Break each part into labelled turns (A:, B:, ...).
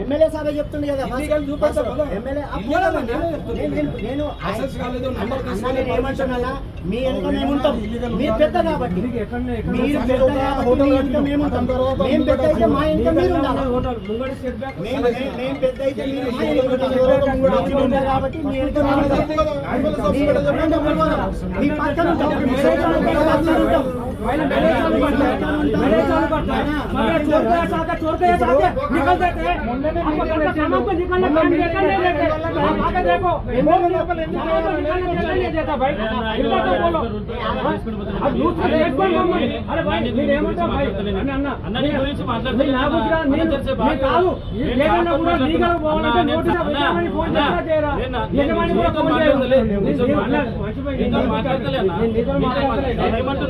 A: MLA సాబే చెప్తుంది కదా నేను-
B: చెప్తుంది.
A: నేను- నేను- నేను
B: Access కాలేదు,
A: అన్న-
B: number
A: అన్న
B: తీసుకోలేదు,
A: నేను ఏమంటున్నానా మీ వెనుక మేము ఉంటాం. మీరు? పెద్ద కాబట్టి. మీరు? పెద్ద కాబట్టి
B: హోటల్
A: మీ వెనుక మేము ఉంటాం.
B: తర్వాత
A: మేము పెద్ద అయితే మా వెనుక మీరు ఉండాలి. మేము పెద్ద అయితే మీరు మా వెనుక ఉంటారు. మీరు ఉంటారు కాబట్టి మీ వెనుక మేము ఉంటాం. మీ మీ పక్కన ఉంటాం. మీ పక్కన ఉంటాం.
C: కాదు ఏదైనా కూడా లీగల్ పోవాలంటే నోటీస్ ఫోన్ చేయరా? యజమాని కూడా ఫోన్ చేయాలి
D: మాట్లాడతలే
C: మాట్లాడతలే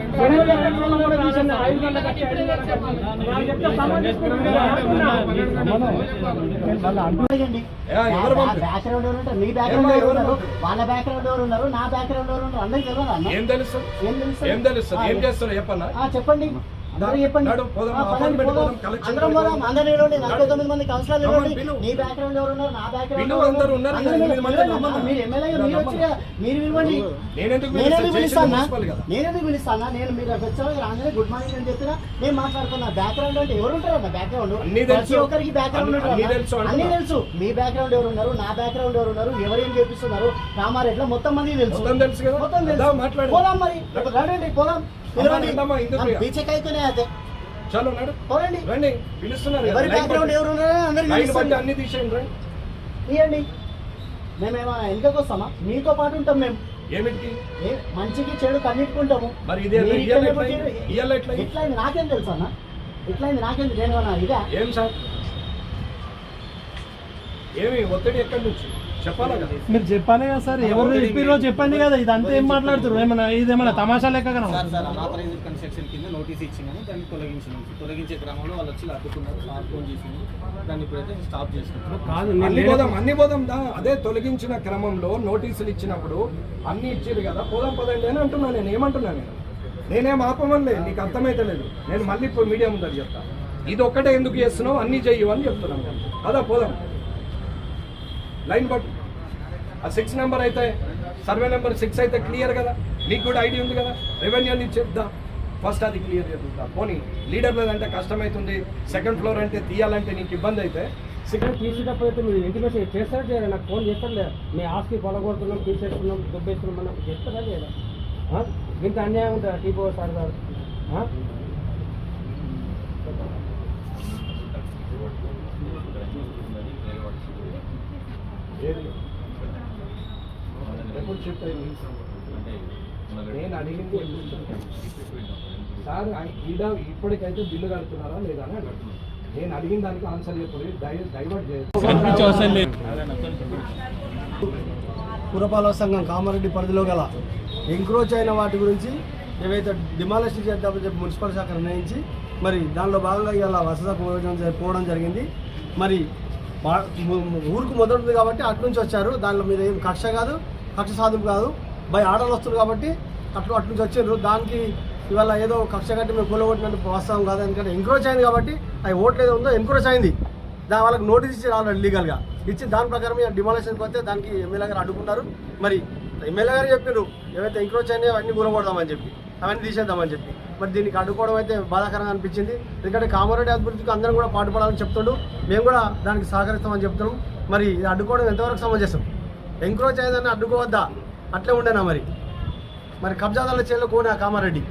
B: ఎవరు?
A: మీ బ్యాక్గ్రౌండ్ ఉన్నారు?
B: పంపి-
A: వాళ్ళ బ్యాక్గ్రౌండ్ ఎవరు ఉన్నారు నా బ్యాక్గ్రౌండ్ ఎవరు ఉన్నారు అందరికి తెలియదా అన్న?
B: ఏం తెలుసు
A: తెలుసు చెప్పండి
B: నేనెందుకు
A: నేనెందుకు
B: పిలుస్తా?
A: పిలుస్తానా? నేను మీరు రాగానే గుడ్ మార్నింగ్ అని చెప్పినా నేను మాట్లాడుతున్నా. బ్యాక్గ్రౌండ్ అంటే ఎవరు ఉంటారు అన్న బ్యాక్గ్రౌండ్ ప్రతి
B: తెలుసు.
A: ఒక్కరికి బ్యాక్గ్రౌండ్
B: అన్నీ- తెలుసు
A: మీ బ్యాక్గ్రౌండ్ ఎవరు ఉన్నారు? నా బ్యాక్గ్రౌండ్ ఎవరు ఉన్నారు? ఎవరు ఏం చేపిస్తున్నారు? కామారెడ్లో మొత్తం మంది తెలుసు.
B: మొత్తం తెలుసు.
A: పోదాం మరి. రండి పోదాం. పిలవండి
B: అమ్మా, ఇందుకు ప్రియ.
A: పీచే కైతేనే అయితే.
B: చలో నడు. రండి పిలుస్తున్నారు.
A: ఎవరి బ్యాక్గ్రౌండ్
B: బట్టి-
A: ఎవరు ఉన్నారో అందరికి
B: లైన్ బట్టి
A: తెలుస్తుంది
B: అన్ని తీసేయండి రండి.
A: తీయండి మేమేమో వెనుకకు వస్తామా? మీతో పాటు ఉంటాం మేము.
B: ఏమిటికి?
A: ఏ మంచికి చెడు కన్నిట్టుకుంటాము.
B: మరి ఇది?
A: ఎట్లయింది నాకేం తెలుసు అన్న. ఎట్లయింది నాకేం నేను ఇదా?
B: ఏం సార్? ఏమి ఒత్తిడి ఎక్కడి నుంచి?
E: మీరు చెప్పాలి కదా సార్ ఎవరు చెప్పిరో చెప్పండి కదా ఇదంతా ఏం మాట్లాడుతున్నారు ఏమన్నా ఇదేమన్నా తమాషా లెక్క కదా
F: అనాథరైజ్డ్ కన్స్ట్రక్షన్ కింద నోటీస్ ఇచ్చినాము దాన్ని తొలగించినాము. తొలగించే క్రమంలో వాళ్ళు వచ్చి అడ్డుకున్నారు సార్ ఫోన్ చేసింది దాన్ని ఇప్పుడైతే స్టాప్ చేసినాము
C: కాదు
B: అన్ని పోదాం అన్ని పోదాం అదే తొలగించిన క్రమంలో నోటీసులు ఇచ్చినప్పుడు అన్ని ఇచ్చారు కదా పోదాం పదండి అని అంటున్నా నేను ఏమంటున్నా నేను? నేనేం ఆపమనిలే నీకు అర్థమైతే లేదు. నేను మళ్ళీ ఇప్పుడు మీడియా ముందర చెప్తా. ఇది ఒక్కటే ఎందుకు చేస్తున్నావు? అన్ని చెయ్యు అని చెప్తున్నాను నేను. పదా పోదాం. లైన్ బట్ ఆ సిక్స్ నెంబర్ అయితే సర్వే నెంబర్ సిక్స్ అయితే క్లియర్ కదా? మీకు కూడా ఐడియా ఉంది కదా? రెవెన్యూ నుంచి చెప్దా ఫస్ట్ అది క్లియర్ చేద్దా పోనీ లీడర్ లేదంటే కష్టమవుతుంది సెకండ్ ఫ్లోర్ అంటే తీయాలంటే నీకు ఇబ్బంది అయితే
C: సిగ్నల్ తీసేటప్పుడు అయితే మీరు ఇంటిమేషన్ చేస్తారా చేయరా? నాకు ఫోన్ చేస్తారు లేదా మీ ఆస్తి పొలగొడుతున్నాం తీసేస్తున్నాం దుబ్బేస్తున్నాం మనం చేస్తారా లేదా? ఇంత అన్యాయం ఉంటుందా టీపో సార్ గారు?
B: ఎప్పుడు? నేను అడిగింది? సార్ ఈడ ఇప్పటికైతే బిల్లు కడుతున్నారా లేదా అని అడుగుతున్నాను నేను అడిగిన దానికి ఆన్సర్ చెప్పలేదు. డైవర్ట్ చేయదు
G: పురపాలక సంఘం కామారెడ్డి పరిధిలో గల ఎంక్రోచ్ అయిన వాటి గురించి ఏవైతే డిమాలిషన్ చేద్దామని చెప్పి మున్సిపల్ శాఖ నిర్ణయించి మరి దానిలో భాగంగా ఇవాళ వసత పోవడం జ- పోవడం జరిగింది. మరి మా ఊరుకు మొదలుంది కాబట్టి అటు నుంచి వచ్చారు. దానిలో మీద ఏం కక్ష కాదు కక్ష సాధింపు కాదు. బై ఆర్డర్లు వస్తుంది కాబట్టి అట్లు అటు నుంచి వచ్చారు. దానికి ఇవాళ ఏదో కక్ష కట్టి మేము కూలగొట్టినట్టు వాస్తవం కాదు. ఎందుకంటే ఎంక్రోచ్ అయింది కాబట్టి అది ఓట్లు ఏదో ఉందో ఎంక్రోచ్ అయింది. దాని వాళ్ళకి నోటీస్ ఇచ్చి రావాలి లీగల్గా ఇచ్చి దాని ప్రకారం డిమాలేషన్కి వస్తే దానికి ఎమ్మెల్యే గారు అడ్డుకున్నారు. మరి ఎమ్మెల్యే గారు చెప్పారు ఏవైతే ఎంక్రోచ్ అయినాయో అవన్నీ కూరగొడదామని చెప్పి అవన్నీ తీసేద్దామని చెప్పి. మరి దీనికి అడ్డుకోవడం అయితే బాధాకరంగా అనిపించింది. ఎందుకంటే కామారెడ్డి అభివృద్ధికి అందరం కూడా పాటుపడాలని చెప్తుండు. మేము కూడా దానికి సహకరిస్తామని చెప్తున్నాం. మరి ఇది అడ్డుకోవడం ఎంతవరకు సమంజసం? ఎంక్రోచ్ అయిందని అడ్డుకోవద్దా? అట్లే ఉండేనా మరి? మరి కబ్జాదారుల చేతిలో కోనా కామారెడ్డి?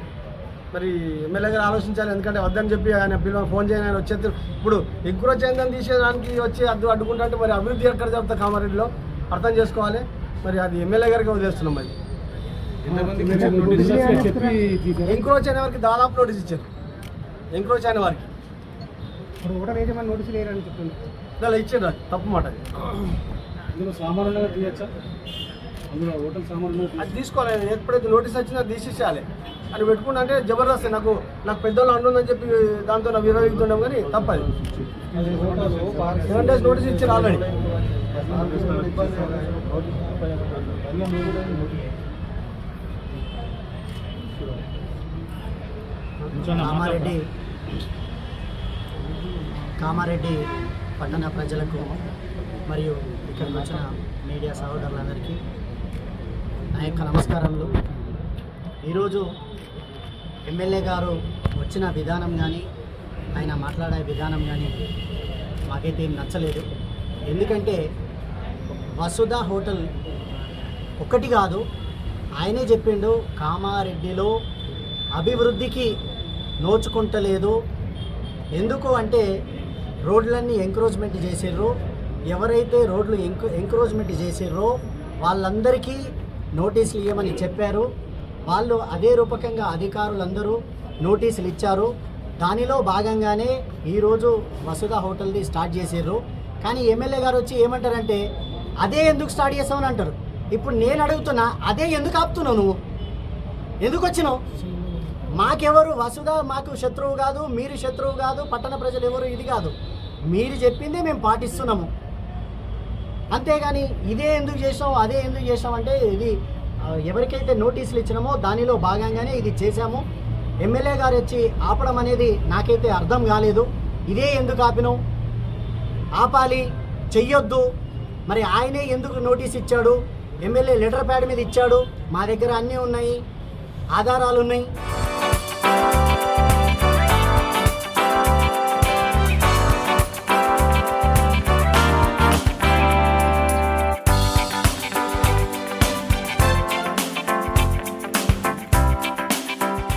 G: మరి ఎమ్మెల్యే గారు ఆలోచించాలి ఎందుకంటే వద్దని చెప్పి ఆయన పిల్లలు ఫోన్ చేయని ఆయన వచ్చేది. ఇప్పుడు ఎంక్రోచ్ అయిందని తీసేదానికి వచ్చి అడ్డు అడ్డుకుంటా అంటే మరి అభివృద్ధి ఎక్కడ చెప్తా కామారెడ్డిలో? అర్థం చేసుకోవాలి. మరి అది ఎమ్మెల్యే గారికి వదిలేస్తున్నాం మరి. ఎంక్రోచ్ అయిన వారికి దాదాపు నోటీస్ ఇచ్చారు. ఎంక్రోచ్ అయిన వారికి.
C: నోటీసులు
G: ఇలా ఇచ్చిండ్రు తప్పు మాట అది.
E: ఇందులో సామాన్లు తీయచ్చా? అందులో హోటల్ సామాన్లు
G: అది తీసుకోవాలి ఎప్పుడైతే నోటీస్ వచ్చిందో అది తీసేసేయాలి. అని పెట్టుకుంటా అంటే జబర్దస్త్ నాకు నాకు పెద్దోళ్ళు అంటుందని చెప్పి దాంతో నా విరోధిస్తున్నాం కానీ తప్పది. సెవెన్ డేస్ నోటీస్ ఇచ్చారు ఆల్రెడీ
A: కామారెడ్డి. కామారెడ్డి పట్టణ ప్రజలకు మరియు ఇక్కడికి వచ్చిన మీడియా సహోదరులందరికీ నా యొక్క నమస్కారములు. ఈరోజు ఎమ్మెల్యే గారు వచ్చిన విధానం కానీ ఆయన మాట్లాడే విధానం కానీ మాకైతే ఏం నచ్చలేదు. ఎందుకంటే వసుధ హోటల్ ఒకటి కాదు ఆయనే చెప్పిండు కామారెడ్డిలో అభివృద్ధికి నోచుకుంటలేదు. ఎందుకు అంటే రోడ్లన్నీ ఎంక్రోచ్మెంట్ చేసారు ఎవరైతే రోడ్లు ఎంక్ ఎంక్రోచ్మెంట్ చేసిర్రో వాళ్ళందరికీ నోటీసులు ఇవ్వమని చెప్పారు. వాళ్ళు అదే రూపకంగా అధికారులందరూ నోటీసులు ఇచ్చారు. దానిలో భాగంగానే ఈరోజు వసుధ హోటల్ది స్టార్ట్ చేసారు కానీ ఎమ్మెల్యే గారు వచ్చి ఏమంటారంటే అదే ఎందుకు స్టార్ట్ చేస్తామని అంటారు. ఇప్పుడు నేను అడుగుతున్నా అదే ఎందుకు ఆపుతున్నావు నువ్వు? ఎందుకు వచ్చినావు? మాకెవరు వసుగా మాకు శత్రువు కాదు మీరు శత్రువు కాదు పట్టణ ప్రజలు ఎవరు ఇది కాదు. మీరు చెప్పిందే మేము పాటిస్తున్నాము. అంతేగాని ఇదే ఎందుకు చేసాం అదే ఎందుకు చేసాం అంటే ఇది ఎవరికైతే నోటీసులు ఇచ్చినామో దానిలో భాగంగానే ఇది చేశాము. ఎమ్మెల్యే గారు వచ్చి ఆపడం అనేది నాకైతే అర్థం కాలేదు. ఇదే ఎందుకు ఆపినాం ఆపాలి చెయ్యొద్దు. మరి ఆయనే ఎందుకు నోటీస్ ఇచ్చాడు? ఎమ్మెల్యే లెటర్ ప్యాడ్ మీద ఇచ్చాడు. మా దగ్గర అన్నీ ఉన్నాయి. ఆధారాలు ఉన్నాయి.